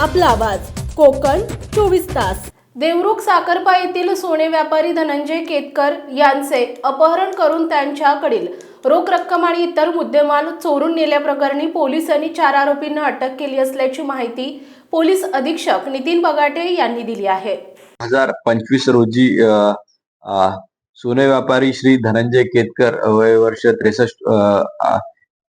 आपला आवाज. कोकण चोवीस तास. देवरुख साखरपा येथील सोने व्यापारी धनंजय केतकर यांचे अपहरण करून त्यांच्याकडील रोख रक्कम आणि इतर मुद्देमाल चोरून नेल्याप्रकरणी पोलिसांनी चार आरोपींना अटक केली असल्याची माहिती पोलीस अधीक्षक नितीन बगाटे यांनी दिली आहे. हजार पंचवीस रोजी अ, अ, सोने व्यापारी श्री धनंजय केतकर वय वर्ष त्रेसष्ट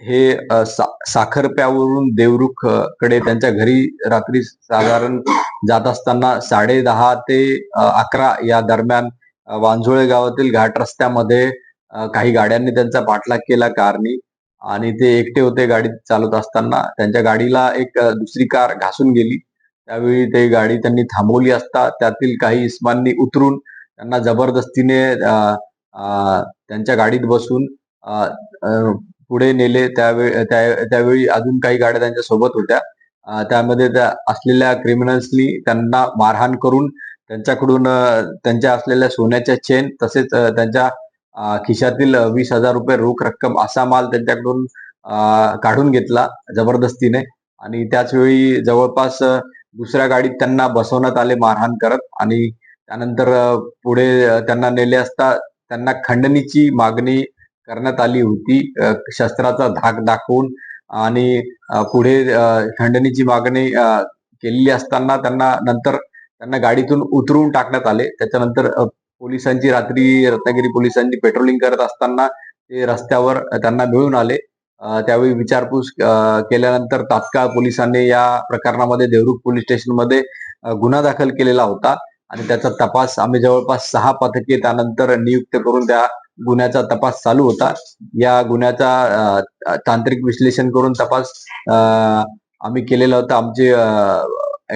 हे सा- साखरप्यावरून देवरुखकडे त्यांच्या घरी रात्री साधारण जात असताना साडे दहा ते अकरा या दरम्यान वांझोळे गावातील घाट रस्त्यामध्ये काही गाड्यांनी त्यांचा पाठलाग केला कारनी आणि ते एकटे होते गाडी चालवत असताना. त्यांच्या गाडीला एक दुसरी कार घासून गेली. त्यावेळी ते गाडी त्यांनी थांबवली असता. त्यातील काही इस्मांनी उतरून त्यांना जबरदस्तीने त्यांच्या गाडीत बसून पुढे नेले त्यावेळी त्या- त्यावेळी अजून काही गाड्या त्यांच्यासोबत होत्या. त्यामध्ये त्या असलेल्या क्रिमिनल्सनी त्यांना मारहाण करून त्यांच्याकडून त्यांच्या असलेल्या सोन्याच्या चेन तसेच त्यांच्या खिशातील वीस हजार रुपये रोख रक्कम असा माल त्यांच्याकडून काढून घेतला जबरदस्तीने. आणि त्याचवेळी जवळपास दुसऱ्या गाडीत त्यांना बसवण्यात आले मारहाण करत. आणि त्यानंतर पुढे त्यांना नेले असता त्यांना खंडणीची मागणी करण्यात आली होती. शस्त्राचा धाक दाखवून आणि पुढे खंडणीची मागणी केलेली असताना त्यांना नंतर त्यांना गाडीतून उतरवून टाकण्यात आले. त्याच्यानंतर पोलिसांची रात्री रत्नागिरी पोलिसांची पेट्रोलिंग करत असताना ते रस्त्यावर त्यांना मिळून आले. त्यावेळी विचारपूस केल्यानंतर तात्काळ पोलिसांनी या प्रकरणामध्ये देवरुख पोलीस स्टेशनमध्ये गुन्हा दाखल केलेला होता. आणि त्याचा तपास आम्ही जवळपास सहा पथके त्यानंतर नियुक्त करून त्या गुन्ह्याचा तपास चालू होता. या गुन्ह्याचा तांत्रिक विश्लेषण करून तपास आम्ही केलेला होता. आमचे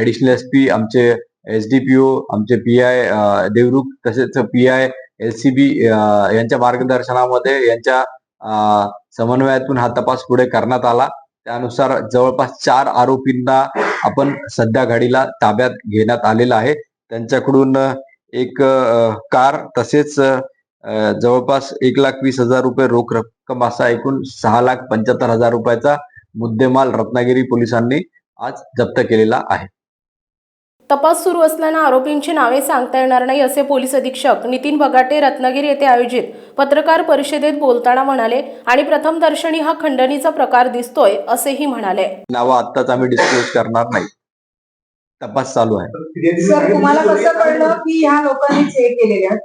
ऍडिशनल एस पी आमचे एसडीपीओ आमचे पी आय देवरुख तसेच पी आय एलसीबी यांच्या मार्गदर्शनामध्ये यांच्या समन्वयातून हा तपास पुढे करण्यात आला. त्यानुसार जवळपास चार आरोपींना आपण सध्या घडीला ताब्यात घेण्यात आलेला आहे. त्यांच्याकडून एक कार तसेच जवळपास एक लाख वीस हजार रुपये रोख रक्कम असा एकूण सहा लाख पंच्याहत्तर हजार रुपयाचा मुद्देमाल रत्नागिरी पोलिसांनी आज जप्त केलेला आहे. तपास सुरू असल्यानं आरोपींची नावे सांगता येणार नाही असे पोलीस अधीक्षक नितीन बगाटे रत्नागिरी येथे आयोजित पत्रकार परिषदेत बोलताना म्हणाले आणि प्रथम दर्शनी हा खंडणीचा प्रकार दिसतोय असेही म्हणाले. नावं आत्ताच आम्ही डिस्क्लोज करणार नाही. तपास चालू आहे. सर तुम्हाला कसं कळलं की ह्या लोकांनीच हे केलेले आहेत?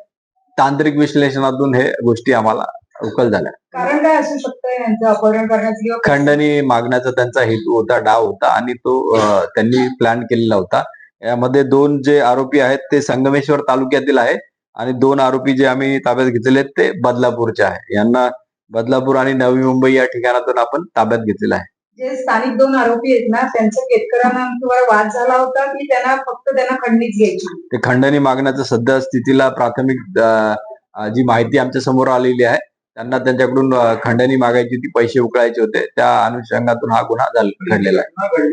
तांत्रिक विश्लेषणातून हे गोष्टी आम्हाला उकल झाल्या. कारण काय असू शकतं यांचं अपहरण करण्याचं खंडणी मागण्याचा त्यांचा हेतू होता डाव होता आणि तो त्यांनी प्लॅन केलेला होता. यामध्ये दोन जे आरोपी आहेत ते संगमेश्वर तालुक्यातील आहे आणि दोन आरोपी जे आम्ही ताब्यात घेतलेले आहेत ते बदलापूरचे आहे. यांना बदलापूर आणि नवी मुंबई या ठिकाणातून आपण ताब्यात घेतलेलं आहे. जे स्थानिक दोन आरोपी आहेत ना त्यांचं केतकरांना किंवा वाद झाला होता की त्यांना फक्त त्यांना खंडीच घ्यायची. ते खंडणी मागण्याचं सध्या स्थितीला प्राथमिक जी माहिती आमच्यासमोर आलेली आहे त्यांना त्यांच्याकडून खंडणी मागायची ती पैसे उकळायचे होते त्या अनुषंगातून हा गुन्हा घडलेला आहे.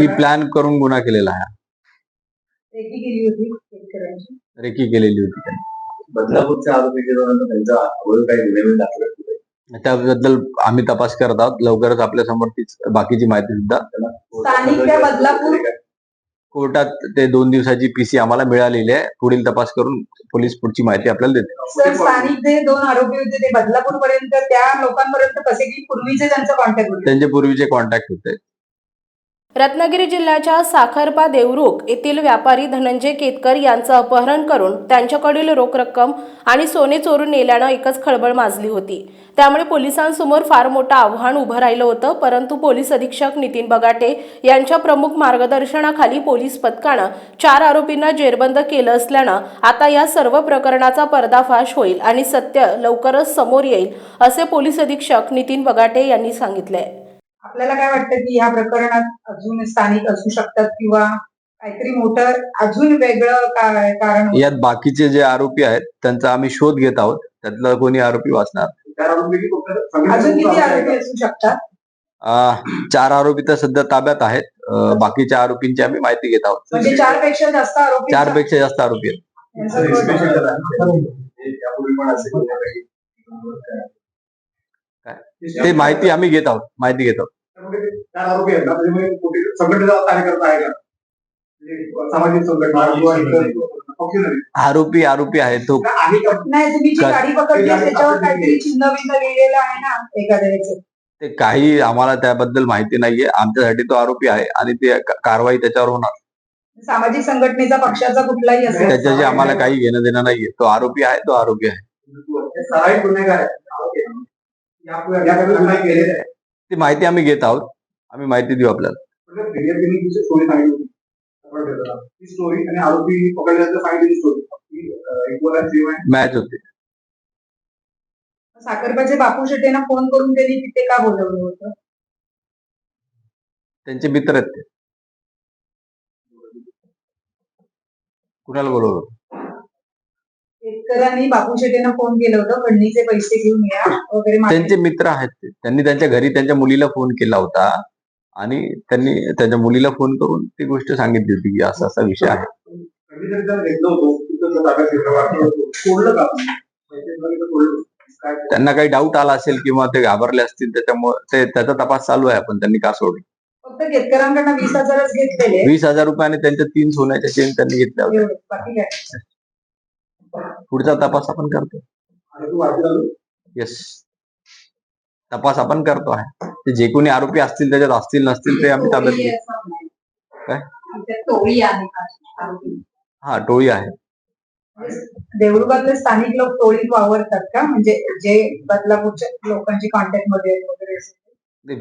ही प्लॅन करून गुन्हा केलेला आहे. रेकी केली होती रेकी केलेली होती त्यांनी. बदलापूरच्या अवैध काही गुन्हे दाखल त्याबद्दल आम्ही तपास करत आहोत. लवकरच आपल्यासमोर तीच बाकीची माहिती सुद्धा कोर्टात ते दोन दिवसाची पीसी आम्हाला मिळालेली आहे. पुढील तपास करून पोलीस पुढची माहिती आपल्याला देते सर स्थानिक जे दोन आरोपी होते ते बदलापूर पर्यंत त्या लोकांपर्यंत कसे की पूर्वीचे त्यांचं कॉन्टॅक्ट होते? त्यांचे पूर्वीचे कॉन्टॅक्ट होते. रत्नागिरी जिल्ह्याच्या साखरपा देवरुख येथील व्यापारी धनंजय केतकर यांचं अपहरण करून त्यांच्याकडील रोख रक्कम आणि सोने चोरून नेल्यानं एकच खळबळ माजली होती. त्यामुळे पोलिसांसमोर फार मोठं आव्हान उभं राहिलं होतं परंतु पोलीस अधीक्षक नितीन बगाटे यांच्या प्रमुख मार्गदर्शनाखाली पोलीस पथकानं चार आरोपींना जेरबंद केलं असल्यानं आता या सर्व प्रकरणाचा पर्दाफाश होईल आणि सत्य लवकरच समोर येईल असे पोलीस अधीक्षक नितीन बगाटे यांनी सांगितले आपल्याला काय वाटतं की ह्या प्रकरणात अजून स्थानिक असू शकतात किंवा काहीतरी मोठं अजून वेगळं काय कारण होतं? यात बाकीचे जे आरोपी आहेत त्यांचा आम्ही शोध घेत आहोत. त्यातला कोणी आरोपी वाचणार? अजून किती आरोपी असू शकतात? अं, चार आरोपी तर सध्या ताब्यात आहेत. बाकीच्या आरोपींची आम्ही माहिती घेत आहोत. म्हणजे चारपेक्षा जास्त आरोपी? चारपेक्षा जास्त आरोपी आहेत. ते माहिती आम्ही घेत आहोत. माहिती घेत आहोत. त्यामुळे ते चार आरोपी आहेत ना त्याच्यामुळे कुठे संघटनेचा कार्यकर्ता आहे का म्हणजे सामाजिक संघटना किंवा इतर पक्ष नाही. आरोपी आरोपी आहे तो का आहे का नाही तुम्ही जी का- गाडी पकडली गाडी त्याच्यावर पकडली. काहीतरी चिन्ह बिन्ह लिहिलेलं आहे ना एखाद्या ह्याचं. ते काही आम्हाला त्याबद्दल माहिती नाहीये आमच्यासाठी तो आरोपी आहे आणि ते क- कारवाई त्याच्यावर होणार सामाजिक संघटनेचा पक्षाचा कुठलाही असेल त्याच्याशी आम्हाला काही घेणं देणं नाहीये तो आरोपी आहे तो आरोपी आहे हे सराईत गुन्हेगार आहेत. आरोपी आहेत. या- यापूर्वी गुन्हे केलेले आहेत. ती माहिती आम्ही घेत आहोत. आम्ही माहिती देऊ आपल्याला. म्हणजे मॅच होते. साखरपाचे बापू शेटेंना फोन करून त्यांनी तिथे का बोलवलं होतं? त्यांचे मित्र आहेत ते. कुणाला बोलवलं शेतकऱ्यांनी बापू शेटेंना फोन केलं होतं खंडणीचे पैसे घेऊन या वगैरे मागे- त्यांचे मित्र आहेत ते. त्यांनी त्यांच्या घरी त्यांच्या मुलीला फोन केला होता आणि त्यांनी त्यांच्या मुलीला फोन करून ती गोष्ट सांगितली होती की असा असा विषय आहे. कधीतरी जर घेतलं होतं. तिथं जर ताब्यात घेतलं वाटलं होतं, सोडलं का आपण? पैसे वगैरे तर सोडलं. काय त्यांना काही डाऊट आला असेल किंवा ते घाबरले असतील त्याच्यामुळे ते त्याचा तपास चालू आहे. पण त्यांनी का सोडली? फक्त शेतकऱ्यांकडनं वीस हजारच घेतलेले. वीस हजार रुपयाने त्यांच्या तीन सोन्याच्या चेन त्यांनी घेतल्या होत्या. एवढं. बाकी काय? पुढचा तपास आपण करतो? येस तपास आपण करतो आहे. ते जे कोणी आरोपी असतील त्याच्यात असतील नसतील ते आम्ही ताब्यात घेऊ. काय? हा टोळी आहे. देऊळगावले स्थानिक लोक टोळीत वावरतात का? म्हणजे जे बदलापूरच्या लोकांची कॉन्टॅक्टमध्ये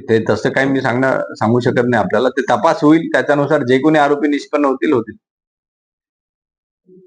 ते तसं काही मी सांगणार सांगू शकत नाही आपल्याला. ते तपास होईल त्याच्यानुसार जे कोणी आरोपी निष्पन्न होतील होतील.